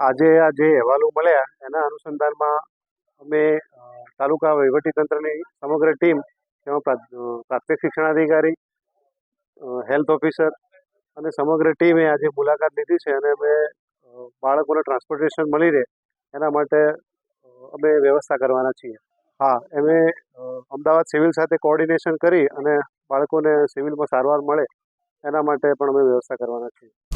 આજે આ જે અહેવાલો મળ્યા, એના અનુસંધાનમાં અમે તાલુકા વહીવટીતંત્રની સમગ્ર ટીમ, તેમાં પ્રા- પ્રાથમિક શિક્ષણાધિકારી હેલ્થ ઓફિસર અને સમગ્ર ટીમે આજે મુલાકાત લીધી છે અને અમે બાળકોને ટ્રાન્સપોર્ટેશન મળી રહે, એના માટે અમે વ્યવસ્થા કરવાના છીએ. હા અમે અમદાવાદ સિવિલ સાથે કોઓર્ડિનેશન કરી અને બાળકોને સિવિલમાં સારવાર મળે, એના માટે પણ અમે વ્યવસ્થા કરવાના છીએ.